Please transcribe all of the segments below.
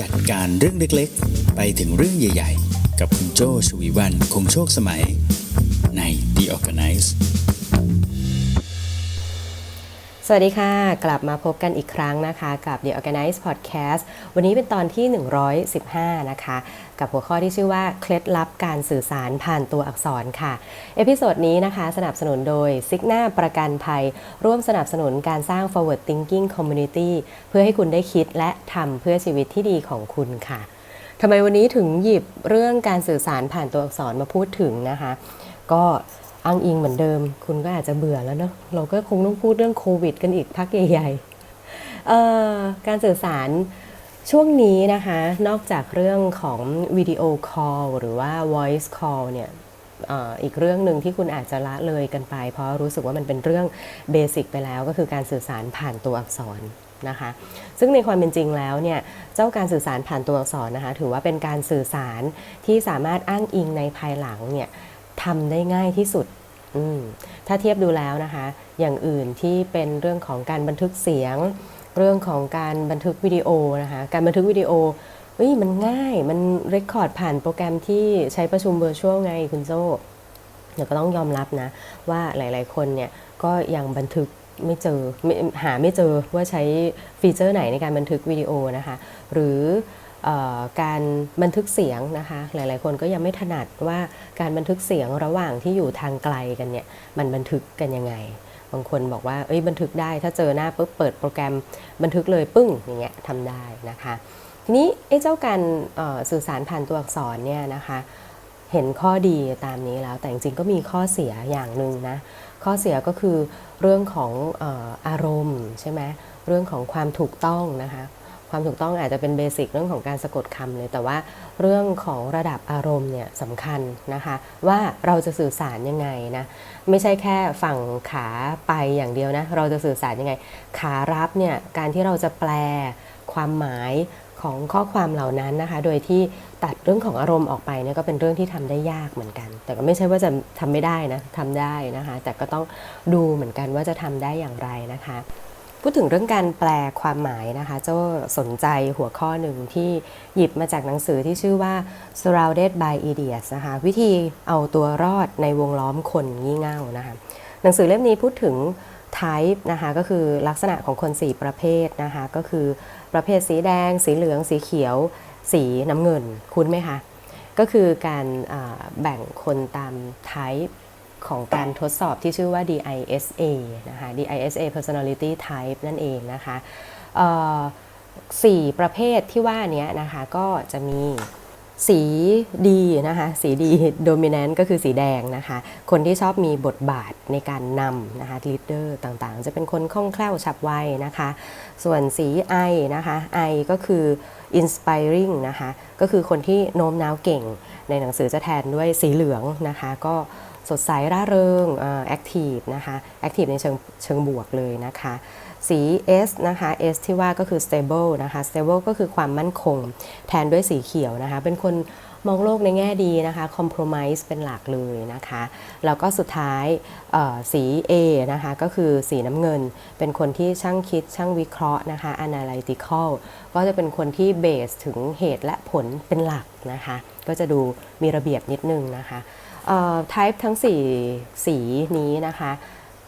จัดการเรื่องเล็กๆ ไปถึงเรื่องใหญ่ๆ กับคุณโจชวีวันคงโชคสมัย ใน The Organize สวัสดีค่ะ กลับมาพบกันอีกครั้งนะคะ กับ The Organize Podcast วันนี้เป็นตอนที่ 115 นะคะ กับหัวข้อที่ชื่อว่า เคล็ดลับการสื่อสารผ่านตัวอักษรค่ะ เอพิโซดนี้นะคะ สนับสนุนโดยซิกหน้าประกันภัย ร่วมสนับสนุนการสร้าง forward thinking community เพื่อให้คุณได้คิดและทำเพื่อชีวิตที่ดีของคุณค่ะทำไมวันนี้ถึงหยิบเรื่องการสื่อสารผ่านตัวอักษรมาพูดถึงนะคะ ก็อ้างอิงเหมือนเดิม คุณก็อาจจะเบื่อแล้วเนอะเราก็คงต้องพูดเรื่องโควิด กันอีกพักใหญ่ๆการสื่อสาร ช่วงนี้นะคะ นอกจากเรื่องของวิดีโอคอลหรือว่า voice call เนี่ยอีกเรื่องหนึ่งที่คุณอาจจะละเลยกันไป เพราะรู้สึกว่ามันเป็นเรื่องเบสิกไปแล้วก็คือการสื่อสารผ่านตัวอักษรนะคะ ซึ่งในความเป็นจริงแล้วเนี่ยเจ้าการสื่อสารผ่านตัวอักษรนะคะ ถือว่าเป็นการสื่อสารที่สามารถอ้างอิงในภายหลังเนี่ยทำได้ง่ายที่สุด ถ้าเทียบดูแล้วนะคะ อย่างอื่นที่เป็นเรื่องของการบันทึกเสียง เรื่องของการบันทึกวิดีโอนะคะการบันทึกวิดีโอเฮ้ยมันง่ายมันเรคคอร์ดผ่านโปรแกรมที่ใช้ประชุมเวอร์ชวลไงคุณโจเดี๋ยวก็ต้องยอมรับนะ ว่าหลาย ๆ คนเนี่ยก็ยังบันทึกไม่เจอหาไม่เจอว่าใช้ฟีเจอร์ไหนในการบันทึกวิดีโอนะคะ หรือเออการบันทึกเสียงนะคะ หลาย ๆ คนก็ยังไม่ถนัดว่าการบันทึกเสียงระหว่างที่อยู่ทางไกลกันเนี่ยมันบันทึกกันยังไง บางคนบอกว่าเอ้ยบันทึกได้ถ้าเจอหน้าปุ๊บเปิดโปรแกรมบันทึกเลยปึ้งอย่างเงี้ยทำได้นะคะทีนี้ไอ้เจ้าการสื่อสารผ่านตัวอักษรเนี่ยนะคะเห็นข้อดีตามนี้แล้วแต่จริงๆก็มีข้อเสียอย่างหนึ่งนะข้อเสียก็คือเรื่องของอออารมณ์ใช่ไหมเรื่องของความถูกต้องนะคะ ความถูกต้องอาจจะเป็นเบสิกเรื่องของการสะกดคำเลยแต่ว่าเรื่องของระดับอารมณ์เนี่ยสำคัญนะคะ ว่าเราจะสื่อสารยังไงนะไม่ใช่แค่ฝั่งขาไปอย่างเดียวนะเราจะสื่อสารยังไง ขารับเนี่ยการที่เราจะแปลความหมายของข้อความเหล่านั้นนะคะ โดยที่ตัดเรื่องของอารมณ์ออกไปเนี่ยก็เป็นเรื่องที่ทำได้ยากเหมือนกัน แต่ก็ไม่ใช่ว่าจะทำไม่ได้นะทำได้นะคะ แต่ก็ต้องดูเหมือนกันว่าจะทำได้อย่างไรนะคะ พูดถึงเรื่องการแปลความหมายนะคะ เจ้าสนใจหัวข้อหนึ่งที่หยิบมาจากหนังสือที่ชื่อว่า surrounded by idiots นะคะ วิธีเอาตัวรอดในวงล้อมคนงี่เง่านะคะ หนังสือเล่มนี้พูดถึง type นะคะก็คือลักษณะของคน 4 ประเภทนะคะ ก็คือประเภทสีแดง สีเหลือง สีเขียว สีน้ำเงิน คุ้นไหมคะ ก็คือการแบ่งคนตาม type ของการทดสอบที่ชื่อว่า DISA นะคะ DISA personality type นั่นเองนะคะสี่ประเภทที่ว่านี้นะคะก็จะมีสีดีนะคะสีดี dominant ก็คือสีแดงนะคะ คนที่ชอบมีบทบาทในการนำนะคะ leader ต่างๆ จะเป็นคนคล่องแคล่วฉับไวนะคะ ส่วนสี I นะคะ I ก็คือ inspiring นะคะ ก็คือคนที่โน้มน้าวเก่ง ในหนังสือจะแทนด้วยสีเหลืองนะคะ ก็ สดใสร่าเริงแอคทีฟนะคะแอคทีฟในเชิงเชิงบวกเลยนะคะสี S นะคะ S ที่ว่าก็คือ stable นะคะ stable ก็คือความมั่นคง แทนด้วยสีเขียวนะคะ เป็นคนมองโลกในแง่ดีนะคะ compromise เป็นหลักเลยนะคะ แล้วก็สุดท้ายเอ่อสี A นะคะ ก็คือสีน้ำเงิน เป็นคนที่ช่างคิดช่างวิเคราะห์นะคะ analytical ก็จะเป็นคนที่เบสถึงเหตุและผลเป็นหลักนะคะ ก็จะดูมีระเบียบนิดนึงนะคะ เอ่อ type ทั้ง 4 สีนี้นะคะ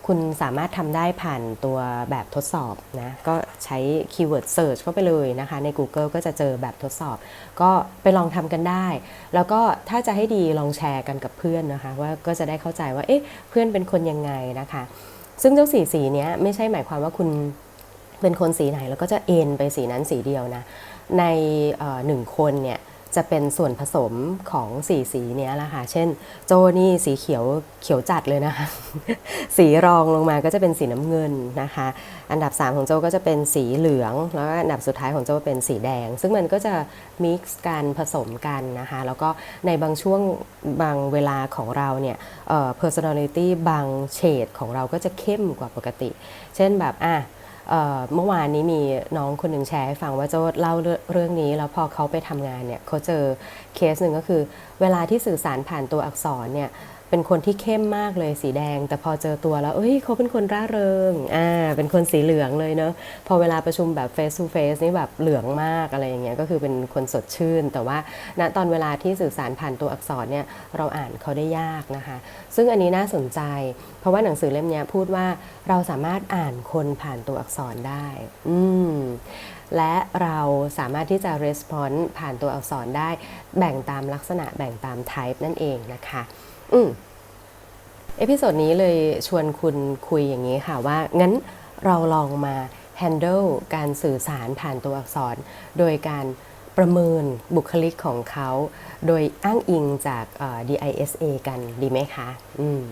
คุณสามารถทำได้ผ่านตัวแบบทดสอบนะ ก็ใช้คีย์เวิร์ดเ r ิร์ชเข้าไปเลยนะคะ ใน Google ก็จะเจอแบบทดสอบ ก็ไปลองทำกันได้ แล้วก็ถ้าจะให้ดีลองแชร์กันกับเพื่อนนะคะ ว่าก็จะได้เข้าใจว่า เอ๊ะ เพื่อนเป็นคนยังไงนะคะ ซึ่งเจ้าสีสีนี้ไม่ใช่หมายความว่าคุณเป็นคนสีไหนแล้วก็จะเอ็นไปสีนั้นสีเดียวนะ ในหนึ่งคนเนี่ย จะเป็นส่วนผสมของสีสีเนี้ยแหละค่ะ เช่น โจนี่สีเขียวเขียวจัดเลยนะคะ สีรองลงมาก็จะเป็นสีน้ำเงินนะคะ อันดับ 3 ของโจก็จะเป็นสีเหลือง แล้วก็อันดับสุดท้ายของโจเป็นสีแดง ซึ่งมันก็จะมิกซ์กันผสมกันนะคะ แล้วก็ในบางช่วงบางเวลาของเราเนี่ยเอ่อ personality บางเฉดของเราก็จะเข้มกว่าปกติ เช่นแบบอะ เมื่อวานนี้มีน้องคนหนึ่งแชร์ให้ฟังว่าโจ้เล่าเรื่องนี้ แล้วพอเขาไปทำงานเนี่ยเขาเจอเคสหนึ่งก็คือ เวลาที่สื่อสารผ่านตัวอักษรเนี่ย เป็นคนที่เข้มมากเลยสีแดง แต่พอเจอตัวแล้วเอ้ยเขาเป็นคนร่าเริงอ่าเป็นคนสีเหลืองเลยเนอะพอเวลาประชุมแบบ face to face นี่แบบเหลืองมากอะไรอย่างเงี้ยก็คือเป็นคนสดชื่น แต่ว่าณตอนเวลาที่สื่อสารผ่านตัวอักษรเนี่ยเราอ่านเขาได้ยากนะคะ ซึ่งอันนี้น่าสนใจ เพราะว่าหนังสือเล่มนี้พูดว่าเราสามารถอ่านคนผ่านตัวอักษรได้ อืมและเราสามารถที่จะ response ผ่านตัวอักษรได้ แบ่งตามลักษณะแบ่งตาม type นั่นเองนะคะ อืมเอพิโซดนี้เลยชวนคุณคุยอย่างนี้ค่ะว่า งั้นเราลองมา handle การสื่อสารผ่านตัวอักษร โดยการประเมินบุคลิกของเขา โดยอ้างอิงจากเอ่อ DISA กันดีไหมคะอืม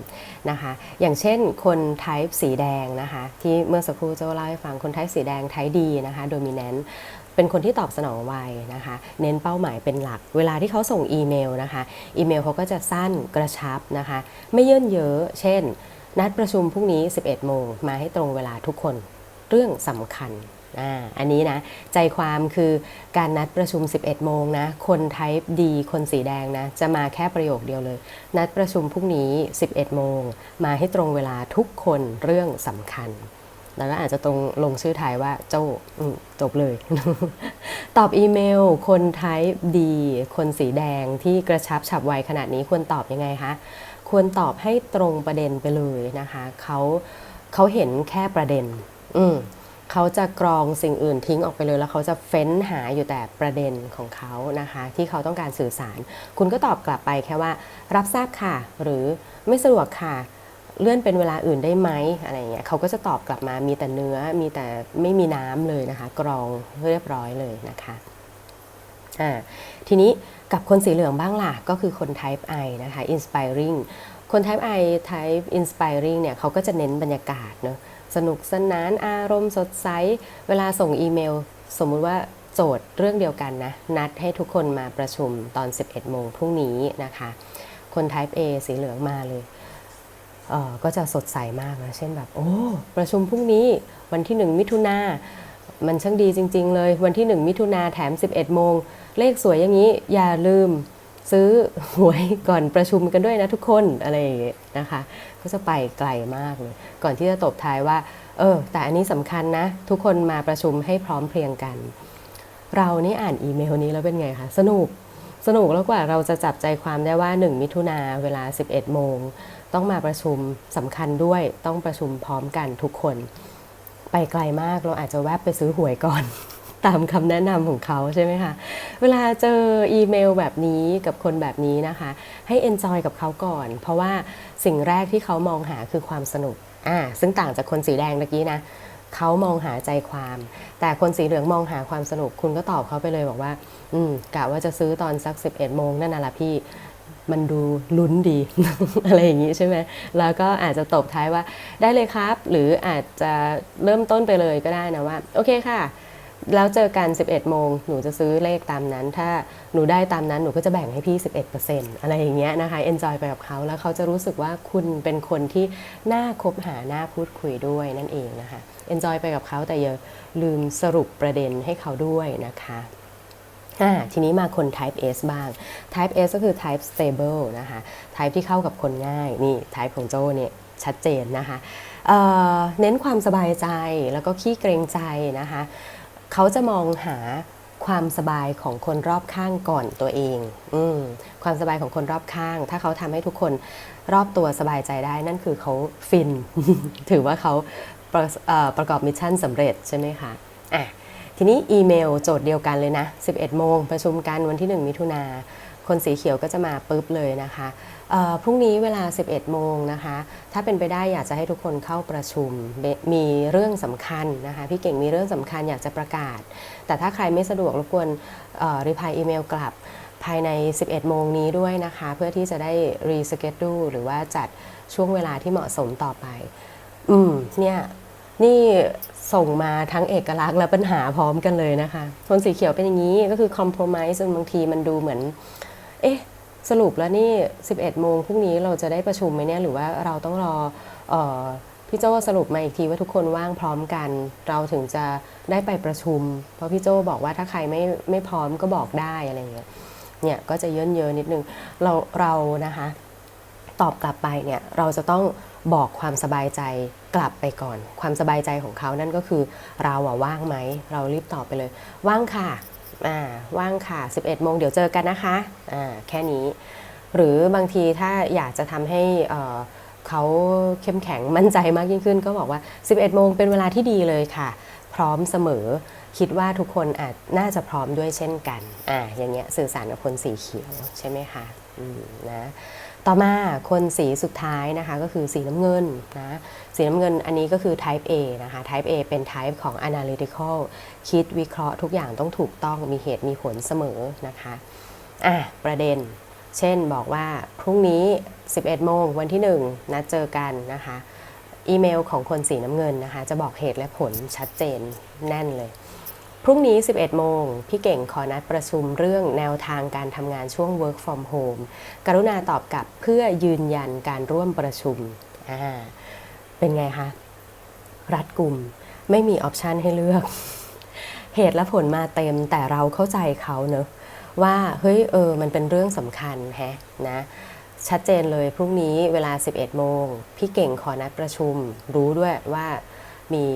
นะคะ อย่างเช่นคน type สีแดงนะคะ ที่เมื่อสักครู่เจ้าเล่าให้ฟังคน type สีแดง type D นะคะ dominant เป็นคนที่ตอบสนองไวนะคะ เน้นเป้าหมายเป็นหลัก เวลาที่เขาส่งอีเมลนะคะ อีเมลเขาก็จะสั้นกระชับนะคะ ไม่เยินเยอะ เช่น นัดประชุมพรุ่งนี้ 11 โมง มาให้ตรงเวลาทุกคน เรื่องสำคัญอ,อันนี้นะ ใจความคือการนัดประชุม 11 โมงนะ คนไทป์ดี คนสีแดงนะ จะมาแค่ประโยคเดียวเลย นัดประชุมพรุ่งนี้ 11 โมง มาให้ตรงเวลาทุกคนเรื่องสำคัญ แล้วก็อาจจะตรงลงชื่อไทยว่าโจ้อืมจบเลย ตอบอีเมล คนไทป์ดี คนสีแดงที่กระชับฉับไวขนาดนี้ควรตอบยังไงคะ ควรตอบให้ตรงประเด็นไปเลยนะคะเขาเขาเห็นแค่ประเด็น อืเขาจะกรองสิ่งอื่นทิ้งออกไปเลย แล้วเขาจะเฟ้นหาอยู่แต่ประเด็นของเขานะคะ ที่เขาต้องการสื่อสาร คุณก็ตอบกลับไปแค่ว่า รับทราบค่ะ หรือไม่สะดวกค่ะ เลื่อนเป็นเวลาอื่นได้ไหมอะไรเงี้ยเขาก็จะตอบกลับมามีแต่เนื้อมีแต่ไม่มีน้ำเลยนะคะ กรองเรียบร้อยเลยนะคะอ่าทีนี้กับคนสีเหลืองบ้างล่ะ ก็คือคน type I นะคะ inspiring คน type I type inspiring เนี่ยเขาก็จะเน้นบรรยากาศเนอะสนุกสนานอารมณ์สดใส เวลาส่งอีเมล สมมุติว่าโจทย์เรื่องเดียวกันนะ นัดให้ทุกคนมาประชุมตอน 11 โมงพรุ่งนี้นะคะ คน type A สีเหลืองมาเลย ก็จะสดใสมากนะ เช่นแบบ โอ้ ประชุมพรุ่งนี้วันที่ 1 มิถุนามันช่างดีจริง ๆ เลย วันที่ 1 มิถุนาแถม 11 โมง เลขสวยอย่างนี้อย่าลืมซื้อหวยก่อนประชุมกันด้วยนะทุกคนอะไรอย่างเงี้ยนะคะ ก็จะไปไกลมากเลย ก่อนที่จะตบท้ายว่า เออ แต่อันนี้สำคัญนะ ทุกคนมาประชุมให้พร้อมเพรียงกัน เรานี่อ่านอีเมลนี้แล้วเป็นไงคะสนุกสนุกแล้วกว่าเราจะจับใจความได้ว่า 1 มิถุนาเวลา 11 โมง ต้องมาประชุมสำคัญด้วยต้องประชุมพร้อมกันทุกคน ไปไกลมากเราอาจจะแวบไปซื้อหวยก่อน ตามคำแนะนำของเขาใช่ไหมคะ เวลาเจออีเมลแบบนี้กับคนแบบนี้นะคะ ให้ enjoy กับเขาก่อน เพราะว่าสิ่งแรกที่เขามองหาคือความสนุกอ่าซึ่งต่างจากคนสีแดงเมื่อกี้นะเขามองหาใจความ แต่คนสีเหลืองมองหาความสนุกคุณก็ตอบเขาไปเลยบอกว่า อืมกะว่าจะซื้อตอนสัก 11โมงนั่นน่ะละพี่ มันดูลุ้นดี อะไรอย่างนี้ใช่ไหมแล้วก็อาจจะตบท้ายว่าได้เลยครับ หรืออาจจะเริ่มต้นไปเลยก็ได้นะว่า โอเคค่ะ แล้วเจอกัน 11 โมง หนูจะซื้อเลขตามนั้น ถ้าหนูได้ตามนั้นหนูก็จะแบ่งให้พี่ 11%อะไรอย่างเงี้ยนะคะ enjoy ไปกับเขาแล้วเขาจะรู้สึกว่าคุณเป็นคนที่น่าคบหาน่าพูดคุยด้วยนั่นเองนะคะ enjoy ไปกับเขาแต่อย่าลืมสรุปประเด็นให้เขาด้วยนะคะ ทีนี้มาคน type S บ้าง type S ก็คือ type stable นะคะ type ที่เข้ากับคนง่าย นี่ type ของโจ้เนี่ยชัดเจนนะคะเเน้นความสบายใจแล้วก็ขี้เกรงใจนะคะ เขาจะมองหาความสบายของคนรอบข้างก่อนตัวเองอความสบายของคนรอบข้าง ถ้าเขาทำให้ทุกคนรอบตัวสบายใจได้นั่นคือเขาฟิน ถือว่าเขาประประกอบมิชชั่นสำเร็จใช่ไหมคะอะ ทีนี้อีเมลโจทย์เดียวกันเลยนะ 11 โมงประชุมกันวันที่ 1 มิถุนา คนสีเขียวก็จะมาปุ๊บเลยนะคะพรุ่งนี้เวลา 11 โมงนะคะ ถ้าเป็นไปได้อยากจะให้ทุกคนเข้าประชุม มีเรื่องสำคัญนะคะ พี่เก่งมีเรื่องสำคัญอยากจะประกาศ แต่ถ้าใครไม่สะดวกรบกวนรีพายอีเมลกลับภายใน 11 โมงนี้ด้วยนะคะ เพื่อที่จะได้รีสเกจดูหรือว่าจัดช่วงเวลาที่เหมาะสมต่อไป อืม เนี่ย นี่ ส่งมาทั้งเอกลักษณ์และปัญหาพร้อมกันเลยนะคะโทนสีเขียวเป็นอย่างนี้ก็คือคอม p r o m i s e จนบางทีมันดูเหมือน เอ๊ะ สรุปแล้วนี่ 11 โมงพรุ่งนี้เราจะได้ประชุมไหมเนี่ย หรือว่าเราต้องรอออพี่โจสรุปมาอีกทีว่าทุกคนว่างพร้อมกัน เราถึงจะได้ไปประชุม เพราะพี่โจบอกว่าถ้าใครไม่ไม่พร้อมก็บอกได้อะไรอย่างเงี้ยเนี่ยก็จะเยินเยอะนิดนึงเราเรานะคะ ตอบกลับไปเนี่ยเราจะต้อง บอกความสบายใจกลับไปก่อน ความสบายใจของเขานั่นก็คือเราอะว่างไหม เรารีบตอบไปเลย ว่างค่ะอ่าว่างค่ะ 11โมงเดี๋ยวเจอกันนะคะอ่าแค่นี้ หรือบางทีถ้าอยากจะทำให้เอ่อเขาเข้มแข็งมั่นใจมากยิ่งขึ้น ก็บอกว่า 11โมงเป็นเวลาที่ดีเลยค่ะ พร้อมเสมอคิดว่าทุกคนอาจน่าจะพร้อมด้วยเช่นกันอ่าอย่างเงี้ยสื่อสารกับคนสีเขียวใช่ไหมคะอืมนะ ต่อมาคนสีสุดท้ายนะคะก็คือสีน้ำเงินนะสีน้ำเงินอันนี้ก็คือ type A นะคะ type A เป็น type ของ analytical คิดวิเคราะห์ทุกอย่างต้องถูกต้องมีเหตุมีผลเสมอนะคะอะประเด็น เช่นบอกว่าพรุ่งนี้ 11 โมงวันที่ 1นัดเจอกันนะคะอีเมลของคนสีน้ำเงินนะคะ จะบอกเหตุและผลชัดเจนแน่นเลย พรุ่งนี้ 11 โมง พี่เก่งขอนัดประชุมเรื่องแนวทางการทำงานช่วง work from home กรุณาตอบกลับเพื่อยืนยันการร่วมประชุม อ่า เป็นไงคะ รัดกลุ่ม ไม่มีออปชันให้เลือก เหตุและผลมาเต็มแต่เราเข้าใจเขาเนอะว่า เฮ้ย เออ มันเป็นเรื่องสำคัญแฮะ นะชัดเจนเลยพรุ่งนี้เวลา 11 โมง พี่เก่งขอนัดประชุม รู้ด้วยว่ามี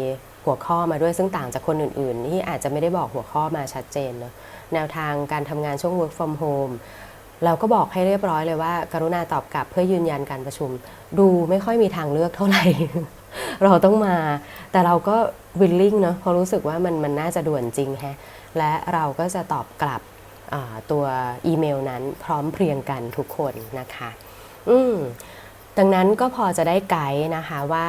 หัวข้อมาด้วยซึ่งต่างจากคนอื่นๆ ที่อาจจะไม่ได้บอกหัวข้อมาชัดเจนเนอะแนวทางการทำงานช่วง work from home เราก็บอกให้เรียบร้อยเลยว่า กรุณาตอบกลับเพื่อยืนยันการประชุม ดูไม่ค่อยมีทางเลือกเท่าไหร่ เราต้องมา แต่เราก็วิลลิ่งเนาะเพราะรู้สึกว่ามันมันน่าจะด่วนจริงแฮะและเราก็จะตอบกลับตัวอีเมลนั้นพร้อมเพรียงกันทุกคนนะคะ อืม ดังนั้นก็พอจะได้ไกด์นะคะว่า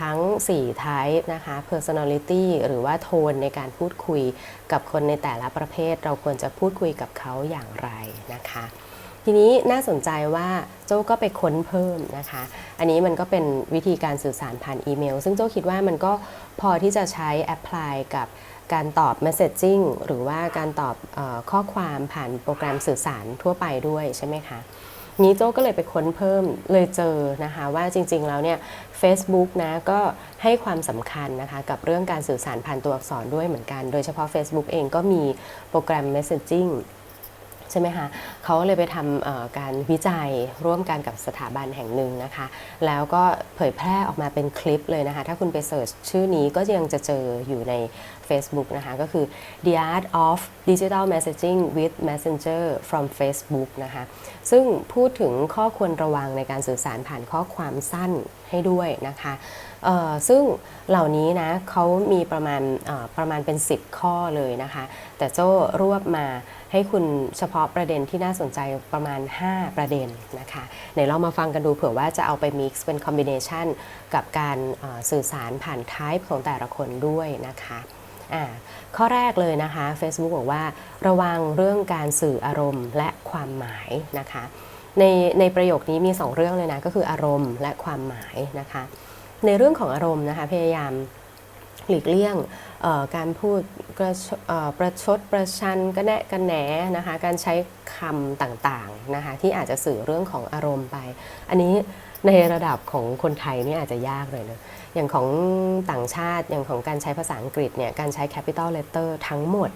ทั้ง4 type นะคะ personality หรือว่าโทนในการพูดคุยกับคนในแต่ละประเภท เราควรจะพูดคุยกับเขาอย่างไรนะคะ ทีนี้น่าสนใจว่าโจ้ก็ไปค้นเพิ่มนะคะ อันนี้มันก็เป็นวิธีการสื่อสารผ่านอีเมล ซึ่งโจ้คิดว่ามันก็พอที่จะใช้แอพพลายกับการตอบ messaging หรือว่าการตอบออข้อความผ่านโปรแกรมสื่อสารทั่วไปด้วยใช่ไหมคะ นี้โจ้ก็เลยไปค้นเพิ่มเลยเจอนะคะว่าจริงๆแล้วเนี่ย Facebook นะก็ให้ความสำคัญนะคะกับเรื่องการสื่อสารผ่านตัวอักษรด้วยเหมือนกัน โดยเฉพาะ Facebook เองก็มีโปรแกรม Messaging ใช่ไหมคะเขาเลยไปทำการวิจัยร่วมกันกับสถาบันแห่งหนึ่งนะคะ แล้วก็เผยแพร่ออกมาเป็นคลิปเลยนะคะ ถ้าคุณไปเสิร์ชชื่อนี้ก็ยังจะเจออยู่ใน Facebook นะคะ ก็คือ The Art of Digital Messaging with Messenger from Facebook นะคะ ซึ่งพูดถึงข้อควรระวังในการสื่อสารผ่านข้อความสั้นให้ด้วยนะคะซึ่งเหล่านี้นะเขามีประมาณประมาณเป็น 10 ข้อเลยนะคะ แต่โจ้รวบมา ให้คุณเฉพาะประเด็นที่น่าสนใจประมาณ 5 ประเด็นนะคะไหนเรามาฟังกันดูเผื่อว่าจะเอาไป mix เป็น combination กับการสื่อสารผ่าน type ของแต่ละคนด้วยนะคะอ่าข้อแรกเลยนะคะ Facebook บอกว่าระวังเรื่องการสื่ออารมณ์และความหมายนะคะ ในในประโยคนี้มี 2 เรื่องเลยนะ ก็คืออารมณ์และความหมายนะคะ ในเรื่องของอารมณ์นะคะ พยายาม หลีกเลี่ยงการพูดกระชประชดประชันกระแนะกระแหนนะคะการใช้คำต่างๆนะคะที่อาจจะสื่อเรื่องของอารมณ์ไป อันนี้ในระดับของคนไทยนี่อาจจะยากเลยนะอย่างของต่างชาติอย่างของการใช้ภาษาอังกฤษเนี่ยการใช้ capital letter ทั้งหมด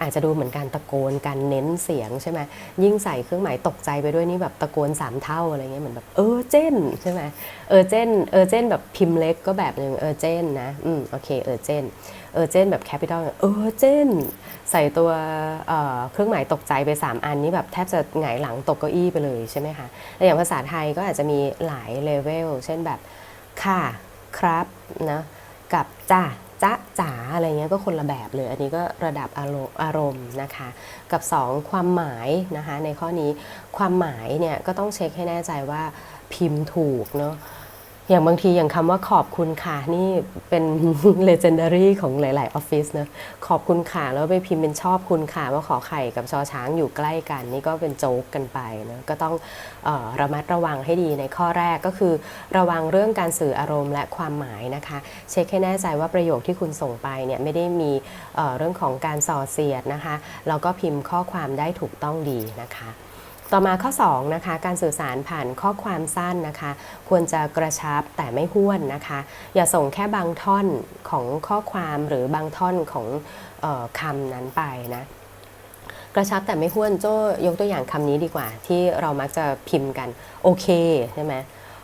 อาจจะดูเหมือนการตะโกนการเน้นเสียงใช่ไหมยิ่งใส่เครื่องหมายตกใจไปด้วยนี่แบบตะโกนสามเท่าอะไรเงี้ยเหมือนแบบเออเจนใช่ไหมเออเจนเออเจนแบบพิมพ์เล็กก็แบบหนึ่งเออเจนนะอืมโอเคเออเจนเออเจนแบบแคปิตอลเออเจนใส่ตัวเออเครื่องหมายตกใจไป 3 อันนี้แบบแทบจะหงายหลังตกเก้าอี้ไปเลยใช่ไหมคะแล้วอย่างภาษาไทยก็อาจจะมีหลายเลเวลเช่นแบบค่ะครับนะกับจ้า จ๊ะจ๋าอะไรเงี้ยก็คนละแบบเลย อันนี้ก็ระดับอารมณ์นะคะ กับ 2 ความหมายนะคะ ในข้อนี้ความหมายเนี่ยก็ต้องเช็คให้แน่ใจว่าพิมพ์ถูกเนาะ อย่างบางทีอย่างคำว่าขอบคุณค่ะ นี่เป็น legendary ของหลาย ๆ ออฟฟิศนะขอบคุณค่ะ แล้วไปพิมพ์เป็นชอบคุณค่ะ ว่าขอไข่กับชอช้างอยู่ใกล้กัน นี่ก็เป็นโจ๊กกันไปนะก็ต้องออระมัดระวังให้ดีในข้อแรกก็คือ ระวังเรื่องการสื่ออารมณ์และความหมายนะคะ เช็คให้แน่ใจว่าประโยคที่คุณส่งไปเนี่ยไม่ได้มีเเรื่องของการส่อเสียดนะคะแล้วก็พิมพ์ข้อความได้ถูกต้องดีนะคะ ต่อมาข้อ2นะคะการสื่อสารผ่านข้อความสั้นนะคะ ควรจะกระชับแต่ไม่ห้วนนะคะ อย่าส่งแค่บางท่อนของข้อความหรือบางท่อนของออคำนั้นไปนะกระชับแต่ไม่ห้วนโจ้ยกตัวอย่างคำนี้ดีกว่า ที่เรามักจะพิมพ์กันโอเคใช่ไหม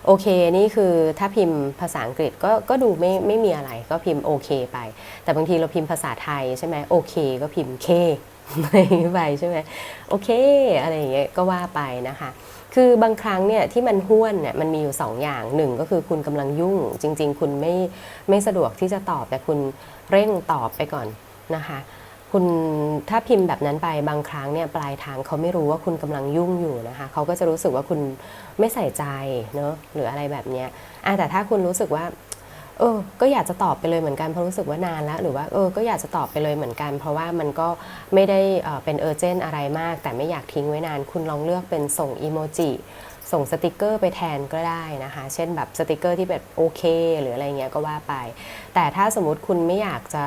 โอเคนี่คือถ้าพิมพ์ภาษาอังกฤษก็ก็ดูไม่ไม่มีอะไรก็พิมพ์โอเคไป แต่บางทีเราพิมพ์ภาษาไทยใช่ไหมโอเคก็พิมพ์เค ไปใช่ไหมโอเค อะไรอย่างเงี้ยก็ว่าไปนะคะคือบางครั้งเนี่ยที่มันห้วนเนี่ยมันมีอยู่ 2 อย่างหนึ่งก็คือคุณกำลังยุ่ง จริง ๆ คุณไม่ไม่สะดวกที่จะตอบแต่คุณเร่งตอบไปก่อนนะคะ คุณถ้าพิมพ์แบบนั้นไปบางครั้งเนี่ยปลายทางเขาไม่รู้ว่าคุณกำลังยุ่งอยู่นะคะเขาก็จะรู้สึกว่าคุณไม่ใส่ใจเนอะหรืออะไรแบบเนี้ยแต่ถ้าคุณรู้สึกว่า เออ ก็อยากจะตอบไปเลยเหมือนกันเพราะรู้สึกว่านานแล้ว หรือว่าเออ ก็อยากจะตอบไปเลยเหมือนกัน เพราะว่ามันก็ไม่ได้เอ่อเป็นเออร์เจนอะไรมาก แต่ไม่อยากทิ้งไว้นาน คุณลองเลือกเป็นส่งอีโมจิส่งสติกเกอร์ไปแทนก็ได้นะคะ เช่นแบบสติกเกอร์ที่แบบโอเค หรืออะไรเงี้ยก็ว่าไป แต่ถ้าสมมติคุณไม่อยากจะ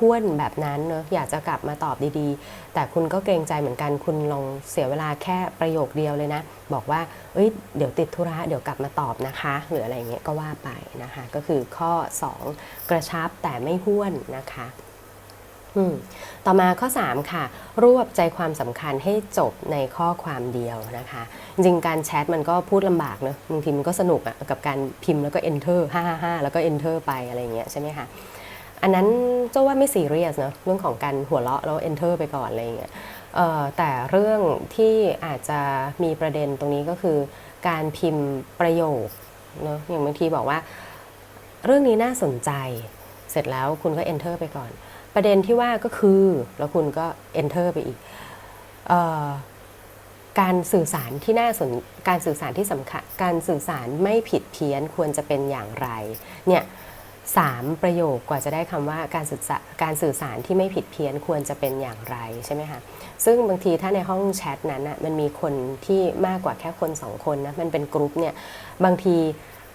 ห้วนแบบนั้นเนอะอยากจะกลับมาตอบดีๆ แต่คุณก็เกรงใจเหมือนกันคุณลองเสียเวลาแค่ประโยคเดียวเลยนะ บอกว่าเอ้ยเดี๋ยวติดธุระเดี๋ยวกลับมาตอบนะคะ หรืออะไรเงี้ยก็ว่าไปนะคะ ก็คือข้อ 2 กระชับแต่ไม่ห้วนนะคะต่อมาข้อ 3 ค่ะ รวบใจความสำคัญให้จบในข้อความเดียวนะคะ จริงการแชทมันก็พูดลำบากเนอะบางทีมันก็สนุกอะกับการพิมพ์แล้วก็ enter 555แล้วก็ enter ไปอะไรเงี้ยใช่ไหมคะ อันนั้นเจ้าว่าไม่ซีเรียสเนอะเรื่องของการหัวเราะแล้ว enter ไปก่อนอะไรอย่างเงี้ยแต่เรื่องที่อาจจะมีประเด็นตรงนี้ก็คือ การพิมพ์ประโยคเนอะอย่างบางทีบอกว่า เรื่องนี้น่าสนใจเสร็จแล้วคุณก็ enter ไปก่อน ประเด็นที่ว่าก็คือแล้วคุณก็ enter ไปอีกออการสื่อสารที่น่าสนการสื่อสารที่สำคัญการสื่อสารไม่ผิดเพี้ยนควรจะเป็นอย่างไรเนี่ย สามประโยคกว่าจะได้คำว่าการสื่อสารการสื่อสารที่ไม่ผิดเพี้ยนควรจะเป็นอย่างไรใช่ไหมคะซึ่งบางทีถ้าในห้องแชทนั้นนะมันมีคนที่มากกว่าแค่คนสองคนนะมันเป็นกรุ๊ปเนี่ยบางที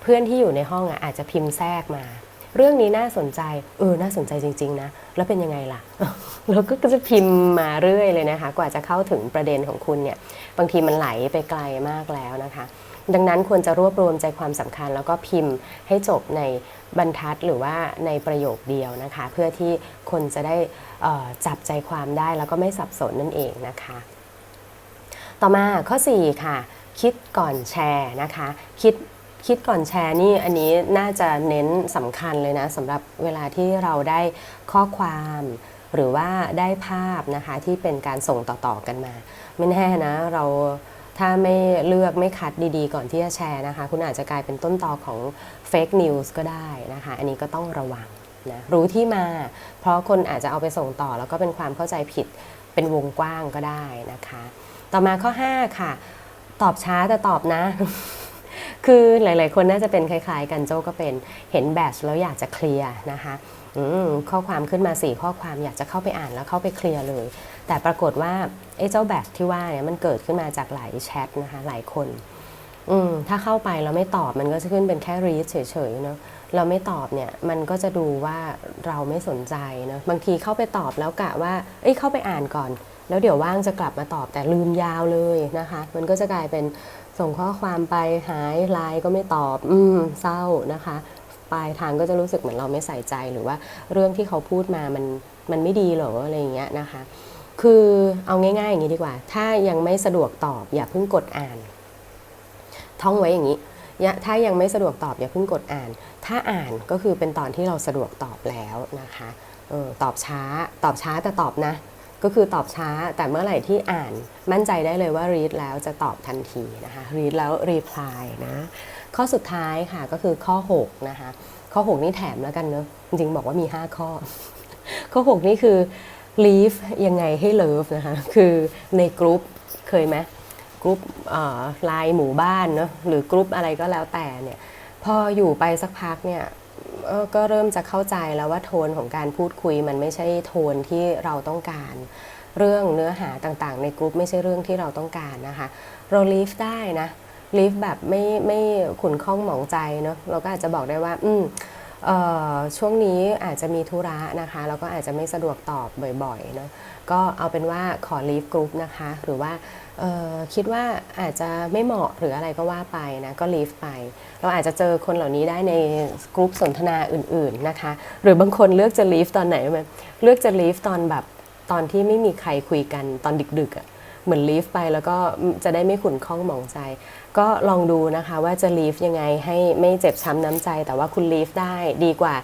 เพื่อนที่อยู่ในห้องอะอาจจะพิมพ์แทรกมา เรื่องนี้น่าสนใจเออน่าสนใจจริง ๆ นะ แล้วเป็นยังไงล่ะแล้วก็จะพิมพ์มาเรื่อยเลยนะคะ กว่าจะเข้าถึงประเด็นของคุณเนี่ยบางทีมันไหลไปไกลมากแล้วนะคะ ดังนั้นควรจะรวบรวมใจความสำคัญ แล้วก็พิมพ์ให้จบในบรรทัดหรือว่าในประโยคเดียวนะคะ เพื่อที่คนจะได้จับใจความได้แล้วก็ไม่สับสนนั่นเองนะคะ ต่อมาข้อ 4 ค่ะ คิดก่อนแชร์นะคะ คิดคิดก่อนแชร์นี่อันนี้น่าจะเน้นสำคัญเลยนะสำหรับเวลาที่เราได้ข้อความหรือว่าได้ภาพนะคะที่เป็นการส่งต่อๆกันมา ไม่แน่นะเรา ถ้าไม่เลือกไม่คัดดีๆ ก่อนที่จะแชร์นะคะ คุณอาจจะกลายเป็นต้นตอของเฟกนิวส์ก็ได้นะคะ อันนี้ก็ต้องระวังนะรู้ที่มา เพราะคนอาจจะเอาไปส่งต่อ แล้วก็เป็นความเข้าใจผิดเป็นวงกว้างก็ได้นะคะ ต่อมาข้อ 5 ค่ะ ตอบช้าแต่ตอบนะ คือหลาย ๆ คนน่าจะเป็นคล้าย ๆ กันโจก็เป็นเห็นแบชแล้วอยากจะเคลียร์นะคะอืมข้อความขึ้นมา 4 ข้อความอยากจะเข้าไปอ่านแล้วเข้าไปเคลียร์เลย แต่ปรากฏว่าไอ้เจ้าแบชที่ว่าเนี่ยมันเกิดขึ้นมาจากหลายแชทนะคะหลายคนอืมถ้าเข้าไปแล้วไม่ตอบมันก็จะขึ้นเป็นแค่ read เฉยๆเนาะเราไม่ตอบเนี่ยมันก็จะดูว่าเราไม่สนใจเนาะบางทีเข้าไปตอบแล้วกะว่า เอ้ยเข้าไปอ่านก่อน แล้วเดี๋ยวว่างจะกลับมาตอบแต่ลืมยาวเลยนะคะ มันก็จะกลายเป็นส่งข้อความไปหายไลน์ก็ไม่ตอบ อืมเศร้านะคะปลายทางก็จะรู้สึกเหมือนเราไม่ใส่ใจหรือว่าเรื่องที่เขาพูดมามันมันไม่ดีหรออะไรอย่างเงี้ยนะคะ คือเอาง่ายๆอย่างนี้ดีกว่า ถ้ายังไม่สะดวกตอบอย่าเพิ่งกดอ่าน ท่องไว้อย่างนี้ถ้ายังไม่สะดวกตอบอย่าเพิ่งกดอ่าน ถ้าอ่านก็คือเป็นตอนที่เราสะดวกตอบแล้วนะคะออตอบช้าตอบช้าแต่ตอบนะ ก็คือตอบช้าแต่เมื่อไหร่ที่อ่านมั่นใจได้เลยว่า read แล้วจะตอบทันทีนะคะ read แล้ว reply นะ ข้อสุดท้ายค่ะก็คือข้อ 6 นะคะ ข้อ 6 นี่แถมแล้วกันเนอะจริงๆบอกว่ามี 5 ข้อ ข้อ 6 นี่คือ leave ยังไงให้ love นะคะคือในกรุ๊ปเคยไหมกรุ๊ปไลน์หมู่บ้านเนอะหรือกรุ๊ปอะไรก็แล้วแต่เนี่ยพออยู่ไปสักพักเนี่ยก็เริ่มจะเข้าใจแล้วว่าโทนของการพูดคุยมันไม่ใช่โทนที่เราต้องการ เรื่องเนื้อหาต่างๆ ในกรุ๊ปไม่ใช่เรื่องที่เราต้องการนะคะเราลีฟได้นะลีฟแบบไม่ไม่ขุนข้องหมองใจเนอะเราก็อาจจะบอกได้ว่า อืม ช่วงนี้อาจจะมีธุระนะคะแล้วก็อาจจะไม่สะดวกตอบบ่อยๆเนอะก็เอาเป็นว่าขอลีฟกรุ๊ปนะคะ หรือว่าคิดว่าอาจจะไม่เหมาะหรืออะไรก็ว่าไปนะก็ลีฟไป เราอาจจะเจอคนเหล่านี้ได้ในกรุ๊ปสนทนาอื่นๆนะคะ หรือบางคนเลือกจะลีฟตอนไหนไหมเลือกจะลีฟตอนแบบตอนที่ไม่มีใครคุยกันตอนดึกๆอะเหมือนลีฟไปแล้วก็จะได้ไม่ขุนข้องหมองใจ ก็ลองดูนะคะว่าจะลีฟยังไงให้ไม่เจ็บช้ำน้ำใจ แต่ว่าคุณลีฟได้ดีกว่า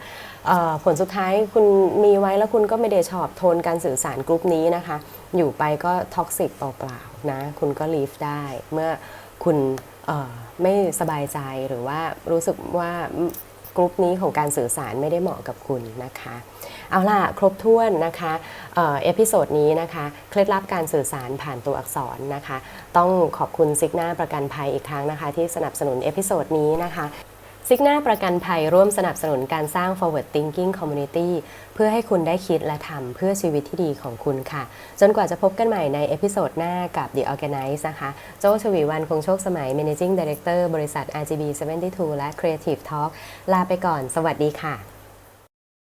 ผลสุดท้ายคุณมีไว้แล้วคุณก็ไม่ได้ชอบโทนการสื่อสารกลุ่มนี้นะคะ อยู่ไปก็ท็อกซิกเปล่าๆนะคุณก็ลีฟได้ เมื่อคุณไม่สบายใจหรือว่ารู้สึกว่า กลุ่มนี้ของการสื่อสารไม่ได้เหมาะกับคุณนะคะ เอาล่ะ ครบถ้วนนะคะเออเอพิโซดนี้นะคะ เคล็ดลับการสื่อสารผ่านตัวอักษรนะคะ ต้องขอบคุณซิกหน้าประกันภัยอีกครั้งนะคะ ที่สนับสนุนเอพิโซดนี้นะคะ ซิกหน้าประกันภัยร่วมสนับสนุนการสร้าง forward thinking community เพื่อให้คุณได้คิดและทำเพื่อชีวิตที่ดีของคุณค่ะ จนกว่าจะพบกันใหม่ในเอพิโซดหน้ากับ The Organize นะคะ โจชวีวันคงโชคสมัย Managing Director บริษัท RGB 72 และ Creative Talk ลาไปก่อน สวัสดีค่ะ